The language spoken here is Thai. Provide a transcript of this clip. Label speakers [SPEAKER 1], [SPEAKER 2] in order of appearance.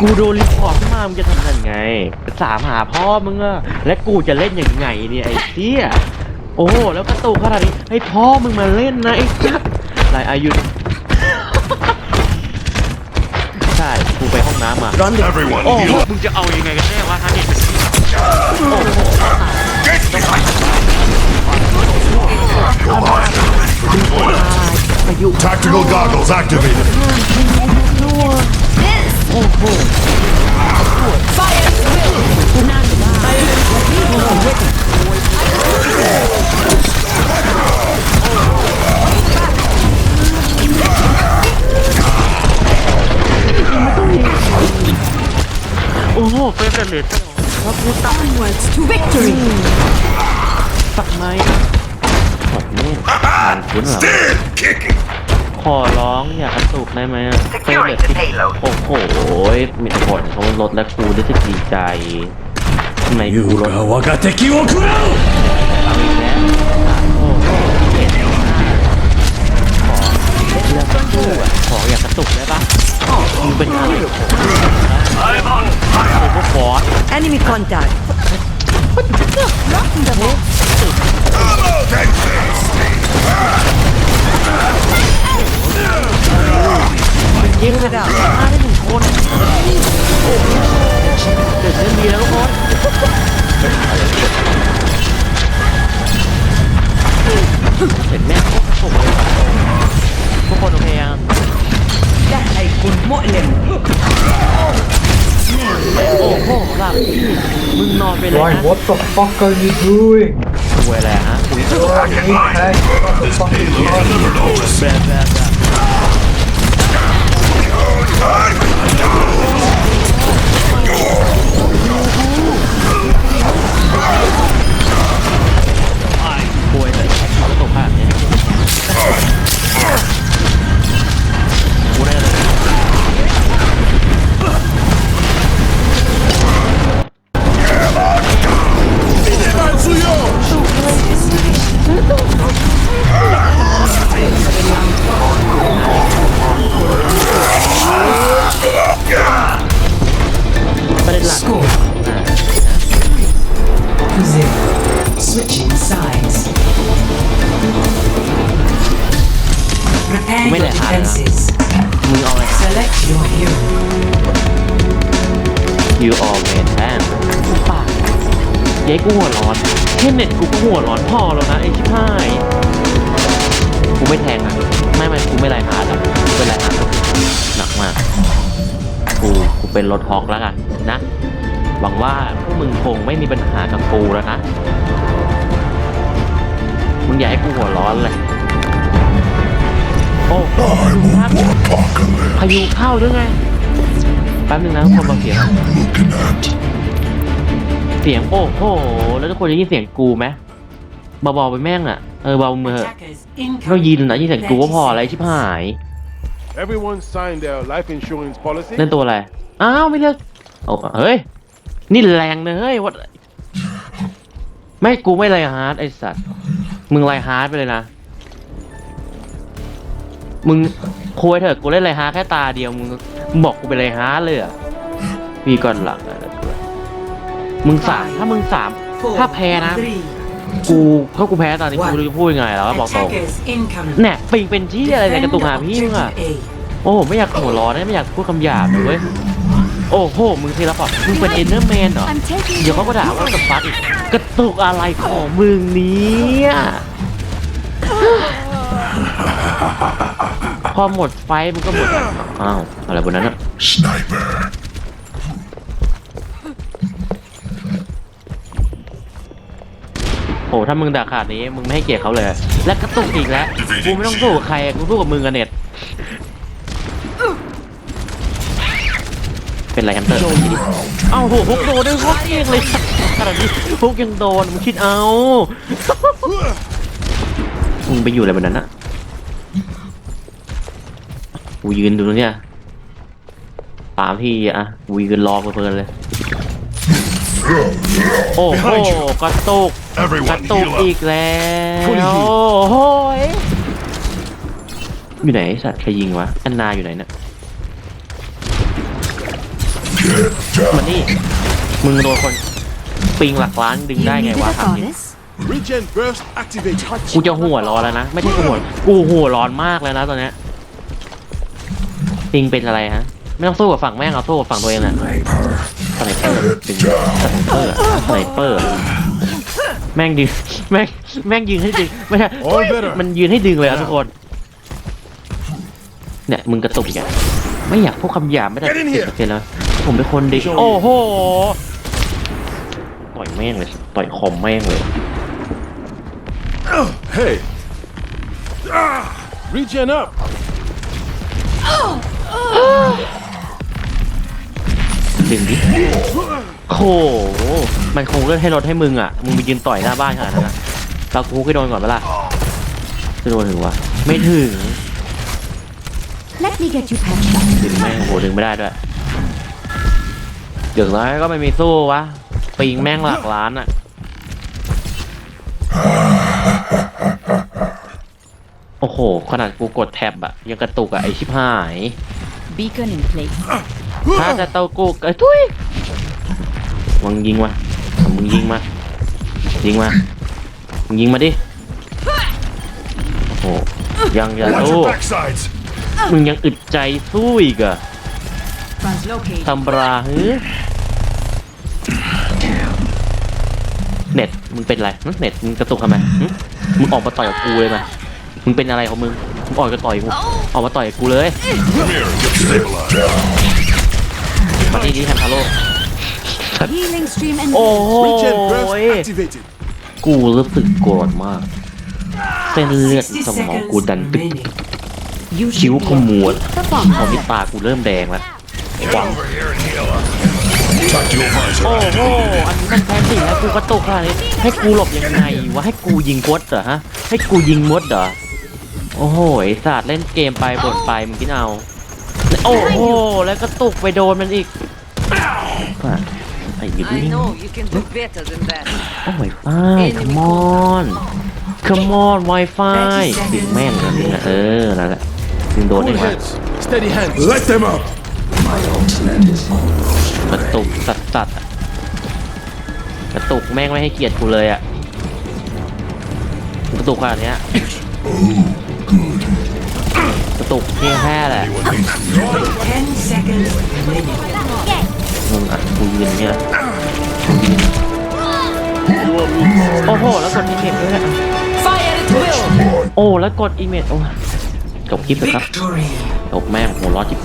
[SPEAKER 1] กูโดนรีพอร์ตขึ้นมามึงจะทำยังไงสามหาพ่อมึงอะและกูจะเล่นยังไงเนี่ยไอ้เหี้ยโอ้โหแล้วกระตุกขนาดนี้ให้พ่อมึงมาเล่นนะไอ้จัดไรอายุใช่กูไปห้องน้ำมา
[SPEAKER 2] Everyone,
[SPEAKER 1] โอ้โห
[SPEAKER 2] heal up.
[SPEAKER 1] มึงจะเอายังไงกันแน่วะฮะเนี่ยโอ้โห
[SPEAKER 2] Get behind
[SPEAKER 1] อายุ
[SPEAKER 2] Tactical goggles activated.
[SPEAKER 1] โอ้โหโอ้โหเฟรมเรทแล้วกูตัด
[SPEAKER 3] Onwards to victory!
[SPEAKER 1] ตัดไหมขอดแม่งผ่านคุณเหรอ
[SPEAKER 2] Stand kicking.
[SPEAKER 1] ขอร้องอย่าสูบได้ไหมอบบที่โอ้โหมีแต่บเขาลดและกูรู้สึกดีใจทำไมกูลดเอาอีกแล้วขอเลือกสักคู่อะขออย่ากระตุกได้ปะมึงเป็นอะไรไอ้บอลโอ้โห
[SPEAKER 3] ข
[SPEAKER 2] อ enemy contact
[SPEAKER 1] ยิงกระดาษมาได้หนึ่งคนเด็กเล่นดีแล้วทุกคนเห็นแม่โคตรสุกเลยทุกคนโอเคยัง
[SPEAKER 3] ได้ไอ้คุณ
[SPEAKER 1] โมเอ็มโอ้โหหลับมึงนอนไปเลยนะ
[SPEAKER 4] What the fuck are you doing
[SPEAKER 1] คุยอะไรฮะคุย
[SPEAKER 4] อะไร
[SPEAKER 1] แบดแบด แบ ยูออเมนแทนกูปากเย้กูหัวร้อนแค่เน็ตกูก็หัวร้อนพอแล้วนะไอ้ชิบหายกูไม่แทงอะไม่ไม่กูไม่ไลน์ฮาร์ดอะกูเป็นไลน์ฮาร์ดหนักมาก กูกูเป็นรถฮอกแล้วกันนะ หวังว่าพวกมึงคงไม่มีปัญหากับกูแล้วนะ มึงอย่าให้กูหัวร้อนเลยโอ้พายุเข้าพายุเข้าด้วยไง แป๊บนึงนะทุกคนเบาเสียงหน่อยเสียงโอ้โห แล้วทุกคนได้ยินเสียงกูไหมเบาๆไปแม่งอะ เออเบามือเถอะ
[SPEAKER 5] Attackers
[SPEAKER 1] เรา
[SPEAKER 5] incoming.
[SPEAKER 1] ยินนะยินเสียงกูก็พออะไรชิบหาย
[SPEAKER 6] Everyone signed their life insurance policy.
[SPEAKER 1] เล่นตัวอะไร อ้าวไม่เลือกโอ้เฮ้ย นี่แรงนะเฮ้ยวัดไม่กูไม่ไลฮาร์ดไอสัตว์ มึงไลฮาร์ดไปเลยนะ มึงคุยเถอะกูเล่นไลฮาร์ดแค่ตาเดียวมึงมึง บอกกูเป็นไลฮาร์ดเลยเหรอะพี่ก่อนหลังอะไรตัวมึงสามถ้ามึงสาม
[SPEAKER 5] Four,
[SPEAKER 1] ถ้าแพ้นะ
[SPEAKER 5] three.
[SPEAKER 1] กูถ้ากูแพ้ตอนนี้กูไม่รู้จะพูดยังไงแล้วก็บอกตรง
[SPEAKER 5] Attackers incoming.
[SPEAKER 1] เนี่ยปิงเป็นที่อะไรในกระตุกหาพี่มึง
[SPEAKER 5] Defend
[SPEAKER 1] อะ
[SPEAKER 5] objective A.
[SPEAKER 1] โอ้โหไม่อยากหัวร้อนนะไม่อยากพูดคำหยาบเลยเว้ย โอ้โห มึงทีละพอมึงเป็นเอนเดอร์แมนเหรอ
[SPEAKER 3] I'm taking
[SPEAKER 1] เดี๋ยวเขาก็ด่าว่ากับฟักอีกกระตุกอะไรของมึงเนี้ยพ อหมดไฟมึงก็หมดอะอ้าวอะไรบนนั้นอะ
[SPEAKER 2] Sniper.
[SPEAKER 1] โอ้ถ้ามึงด่าขาดนี้มึงไม่ให้เกียรติเขาเลย และกระตุกอีกแล้วกูไม่ต้องสู้กับใครอะกูสู้กับมึงกันเน็ตเป็นไรแฮมสเตอร์เอ้าโหฮุกโดนด้วยฮุกเองเลยขนาดนี้ฮุกยังโดนมึงคิดเอามึงไปอยู่อะไรบนนั้นอะ กูยืนดูตรงเนี้ยสามทีอะกูยืนรอเพลินๆเลย โอ้โหกระตุกกระ
[SPEAKER 2] Everyone
[SPEAKER 1] ตุก
[SPEAKER 2] heal
[SPEAKER 1] อี
[SPEAKER 2] up.
[SPEAKER 1] กแล้วโอ้โหยอยู่ไหนไอ้สัตว์ใครยิงวะอันนาอยู่ไหนเนี่ยมันนี่มึงโดนคนปิงหลักล้านดึงได้ไงวะถามจริง
[SPEAKER 6] Regen burst activated.
[SPEAKER 1] กูจะหัวร้อนแล้วนะ ไม่ใช่กูหัวกูหัวร้อนมากแล้วนะตอนเนี้ ยปิงเป็นอะไรฮะ ไม่ต้องสู้กับฝั่งแม่งเอาสู้กับฝั่งตัวเองนะสไนเปอร์ปิงสไนเปอร์สไนเปอร์แม่งดึงแม่งแม่งยืนให้ดึงไม่ใช่
[SPEAKER 6] All better.
[SPEAKER 1] มันยืนให้ดึงเลยอะทุกคนเนี่ยมึงกระตุกอีกอะไม่อยากพูดคำหยาบไม่ได้
[SPEAKER 6] Get in here
[SPEAKER 1] เปอร์เซ็นต์แล้วผมเป็นคนดีโอ้โหต่อยแม่งเลยต่อยคอมแม่งเลย
[SPEAKER 6] Hey. Ah, regen up.
[SPEAKER 1] ดึงดิโอ้โห มันคงเลื่อนให้รถให้มึงอะ มึงไปยืนต่อยหน้าบ้านขนาดนั้นนะเรากูก็โดนก่อนเปะล่าจะโดนถึงวะ ไม่ถึง
[SPEAKER 3] Let me get you patched up.
[SPEAKER 1] ดึงแม่งโหดึงไม่ได้ด้วยอย่างน้อยก็ไม่มีสู้วะปิงแม่งหลักล้านอะโอ้โห ขนาดกูกดแท็บอะยังกระตุกอะไอชิบหาย
[SPEAKER 3] Beacon in place.
[SPEAKER 1] ถ้าจะเตากูกไอ้ทุยมึงยิงมามึงยิงมา ยิงมา มึงยิงมาดิ โอ้โห ยังยัง
[SPEAKER 2] Watch
[SPEAKER 1] สู้
[SPEAKER 2] your backsides.
[SPEAKER 1] มึงยังอึดใจสู้อีกอะ
[SPEAKER 3] Translocate.
[SPEAKER 1] ตำราเฮ้ยเน็ตมึงเป็นไรหึเน็ตมึงกระตุกทำไมหึมึงออกมาต่อยกับกูเลยมามึงเป็นอะไรของมึง มึงออกมาต่อยกูออกมาต่อยกับกูเลย
[SPEAKER 2] Come here. Get stabilized.
[SPEAKER 1] มาที่นี่ทันทาโร่
[SPEAKER 3] Healing stream and
[SPEAKER 1] โอ้โห
[SPEAKER 6] Regen burst activated.
[SPEAKER 1] กูรู้สึกโกรธมาก เส้นเลือด
[SPEAKER 5] 60
[SPEAKER 1] สมอง
[SPEAKER 5] seconds
[SPEAKER 1] กูดันตึก
[SPEAKER 5] remaining.
[SPEAKER 3] you
[SPEAKER 1] คิ้ว
[SPEAKER 3] should
[SPEAKER 1] ขมวด
[SPEAKER 3] the bomb.
[SPEAKER 1] ตอนนี้ตากูเริ่มแดงแล้ว
[SPEAKER 2] Get over here and heal up. Talk to your visor.
[SPEAKER 1] โอ้โห อันนี้มันแทนสิแล้วกูกระตุกขนาดนี้ให้กูหลบยังไงวะ ให้กูยิงมดเหรอฮะ ให้กูยิงมดเหรอ โอ้โหไอ้สัตว์เล่นเกมไปบ่นไปมึงคิดเอา โอ้โห แล้วกระตุกไปโดนมันอีกอะไอ้ยิบ
[SPEAKER 7] I
[SPEAKER 1] นี่
[SPEAKER 7] know you can do better than that.
[SPEAKER 1] โอ้ยฟ้า come on come on Wi-Fi ดึงแม่งเลยนะเออ นั่นแหละดึงโดนได้
[SPEAKER 6] Cool
[SPEAKER 1] ไหม
[SPEAKER 6] heads. Steady hands.
[SPEAKER 2] Let them up.
[SPEAKER 1] กระตุกสัดสัดอะกระตุกแม่งไม่ให้เกียรติกูเลยอะกระตุกขนาดเนี้ย กระตุกเพียงแค่แหละมึงอะกูยืนเนี่ยยืนโอ้โห แล้วกดอีเมจด้วยนะโอ้ แล้วกดอีเมจโอ้จบคลิปเลยครับจบแม่งโหร้อจิบ